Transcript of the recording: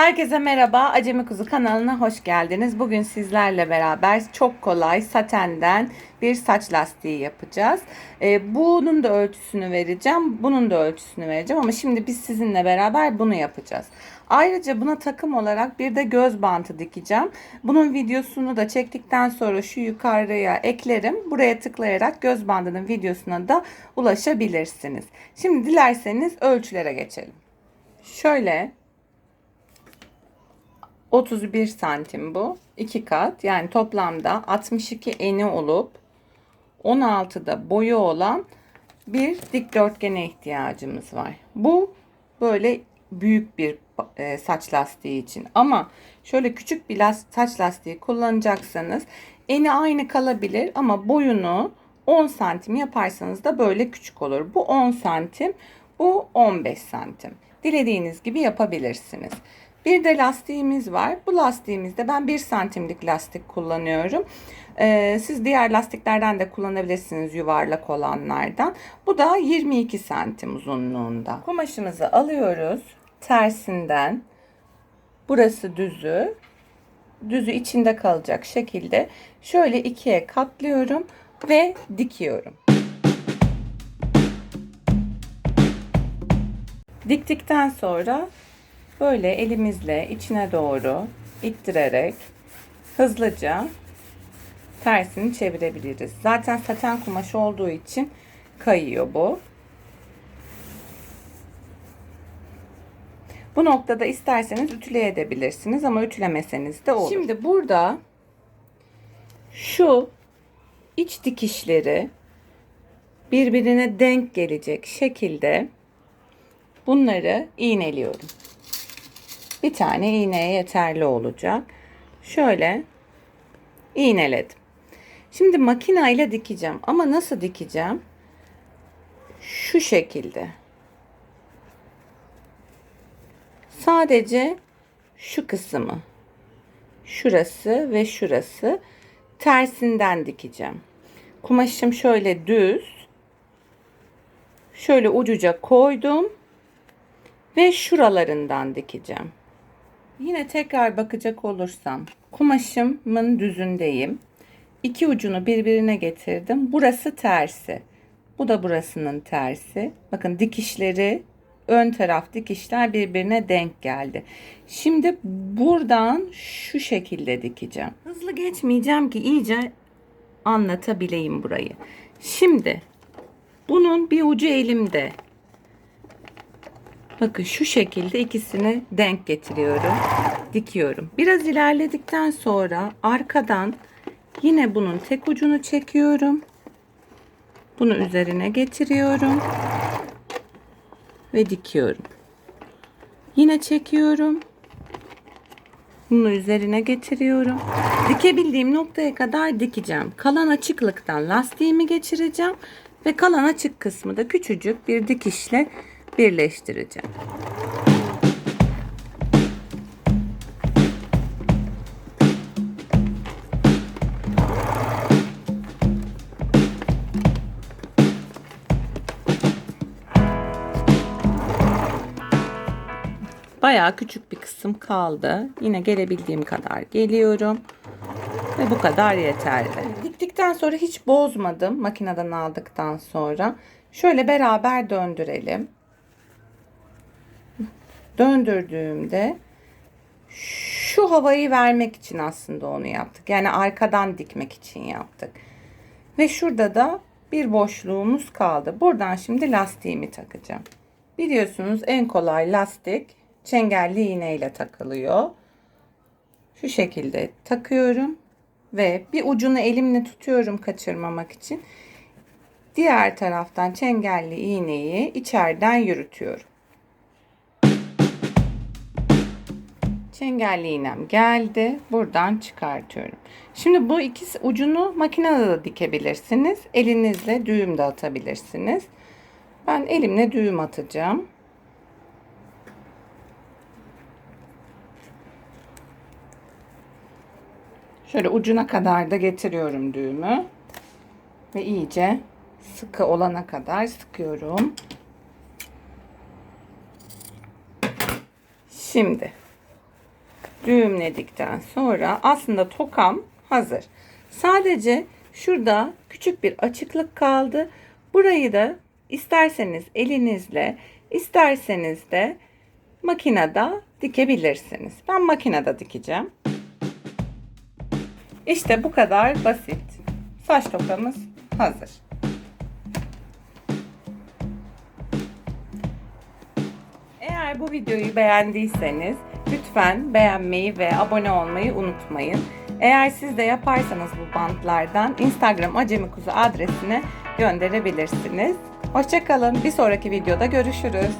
Herkese merhaba. Acemi Kuzu kanalına hoş geldiniz. Bugün sizlerle beraber çok kolay satenden bir saç lastiği yapacağız. Ee, bunun da ölçüsünü vereceğim. Bunun da ölçüsünü vereceğim ama şimdi biz sizinle beraber bunu yapacağız. Ayrıca buna takım olarak bir de göz bantı dikeceğim. Bunun videosunu da çektikten sonra şu yukarıya eklerim. Buraya tıklayarak göz bandının videosuna da ulaşabilirsiniz. Şimdi dilerseniz ölçülere geçelim. Şöyle 31 santim bu. 2 kat. Yani toplamda 62 eni olup 16'da boyu olan bir dikdörtgene ihtiyacımız var. Bu böyle büyük bir e, saç lastiği için. Ama şöyle küçük bir saç lastiği kullanacaksanız eni aynı kalabilir ama boyunu 10 santim yaparsanız da böyle küçük olur. Bu 10 santim, bu 15 santim. Dilediğiniz gibi yapabilirsiniz. Bir de lastiğimiz var. Bu lastiğimizde ben 1 santimlik lastik kullanıyorum. Ee, siz diğer lastiklerden de kullanabilirsiniz yuvarlak olanlardan. Bu da 22 santim uzunluğunda. Kumaşımızı alıyoruz. Tersinden burası düzü. Düzü içinde kalacak şekilde şöyle ikiye katlıyorum ve dikiyorum. Diktikten sonra böyle elimizle içine doğru ittirerek hızlıca tersini çevirebiliriz. Zaten saten kumaş olduğu için kayıyor bu. Bu noktada isterseniz ütüleyebilirsiniz ama ütülemeseniz de olur. Şimdi burada şu iç dikişleri birbirine denk gelecek şekilde bunları iğneliyorum. Bir tane iğneye yeterli olacak. Şöyle iğneledim. Şimdi makina ile dikeceğim ama nasıl dikeceğim? Şu şekilde. Sadece şu kısmı. Şurası ve şurası tersinden dikeceğim. Kumaşım şöyle düz. Şöyle ucuca koydum ve şuralarından dikeceğim. Yine tekrar bakacak olursam kumaşımın düzündeyim. İki ucunu birbirine getirdim. Burası tersi. Bu da burasının tersi. Bakın dikişleri ön taraf dikişler birbirine denk geldi. Şimdi buradan şu şekilde dikeceğim. Hızlı geçmeyeceğim ki iyice anlatabileyim burayı. Şimdi bunun bir ucu elimde. Bakın şu şekilde ikisini denk getiriyorum. Dikiyorum. Biraz ilerledikten sonra arkadan yine bunun tek ucunu çekiyorum. Bunu üzerine getiriyorum. Ve dikiyorum. Yine çekiyorum. Bunu üzerine getiriyorum. Dikebildiğim noktaya kadar dikeceğim. Kalan açıklıktan lastiğimi geçireceğim. Ve kalan açık kısmı da küçücük bir dikişle birleştireceğim. Bayağı küçük bir kısım kaldı. Yine gelebildiğim kadar geliyorum. Ve bu kadar yeterli. Diktikten sonra hiç bozmadım. Makineden aldıktan sonra. Şöyle beraber döndürelim. Döndürdüğümde şu havayı vermek için aslında onu yaptık. Yani arkadan dikmek için yaptık. Ve şurada da bir boşluğumuz kaldı. Buradan şimdi lastiğimi takacağım. Biliyorsunuz en kolay lastik çengelli iğne ile takılıyor. Şu şekilde takıyorum ve bir ucunu elimle tutuyorum kaçırmamak için. Diğer taraftan çengelli iğneyi içeriden yürütüyorum. Çengelli iğnem geldi. Buradan çıkartıyorum. Şimdi bu ikisi ucunu makinede de dikebilirsiniz. Elinizle düğüm de atabilirsiniz. Ben elimle düğüm atacağım. Şöyle ucuna kadar da getiriyorum düğümü. Ve iyice sıkı olana kadar sıkıyorum. Şimdi düğümledikten sonra aslında tokam hazır. Sadece şurada küçük bir açıklık kaldı. Burayı da isterseniz elinizle, isterseniz de makinede dikebilirsiniz. Ben makinede dikeceğim. İşte bu kadar basit. Saç tokamız hazır. Eğer bu videoyu beğendiyseniz lütfen beğenmeyi ve abone olmayı unutmayın. Eğer siz de yaparsanız bu bantlardan Instagram Acemi Kuzu adresine gönderebilirsiniz. Hoşçakalın. Bir sonraki videoda görüşürüz.